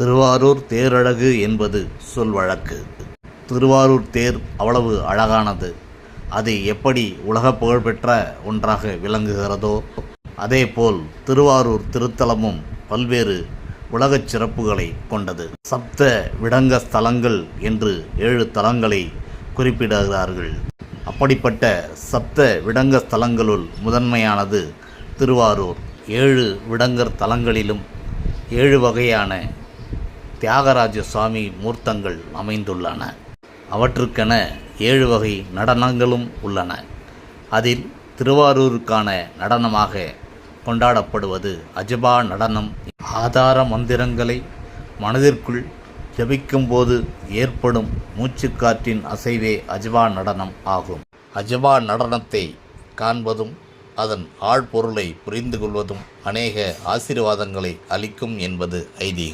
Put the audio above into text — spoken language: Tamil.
திருவாரூர் தேரழகு என்பது சொல் வழக்கு. திருவாரூர் தேர் அவ்வளவு அழகானது. அது எப்படி உலக புகழ்பெற்ற ஒன்றாக விளங்குகிறதோ அதேபோல் திருவாரூர் திருத்தலமும் பல்வேறு உலகச் சிறப்புகளை கொண்டது. சப்த விடங்க ஸ்தலங்கள் என்று ஏழு தலங்களை குறிப்பிடுகிறார்கள். அப்படிப்பட்ட சப்த விடங்க ஸ்தலங்களுள் முதன்மையானது திருவாரூர். ஏழு விடங்கர் தலங்களிலும் ஏழு வகையான தியாகராஜ சுவாமி மூர்த்தங்கள் அமைந்துள்ளன. அவற்றுக்கென ஏழு வகை நடனங்களும் உள்ளன. அதில் திருவாரூருக்கான நடனமாக கொண்டாடப்படுவது அஜபா நடனம். ஆதார மந்திரங்களை மனதிற்குள் ஜபிக்கும்போது ஏற்படும் மூச்சுக்காற்றின் அசைவே அஜபா நடனம் ஆகும். அஜபா நடனத்தை காண்பதும் அதன் ஆழ்பொருளை புரிந்து கொள்வதும் அநேக ஆசீர்வாதங்களை அளிக்கும் என்பது ஐதீகம்.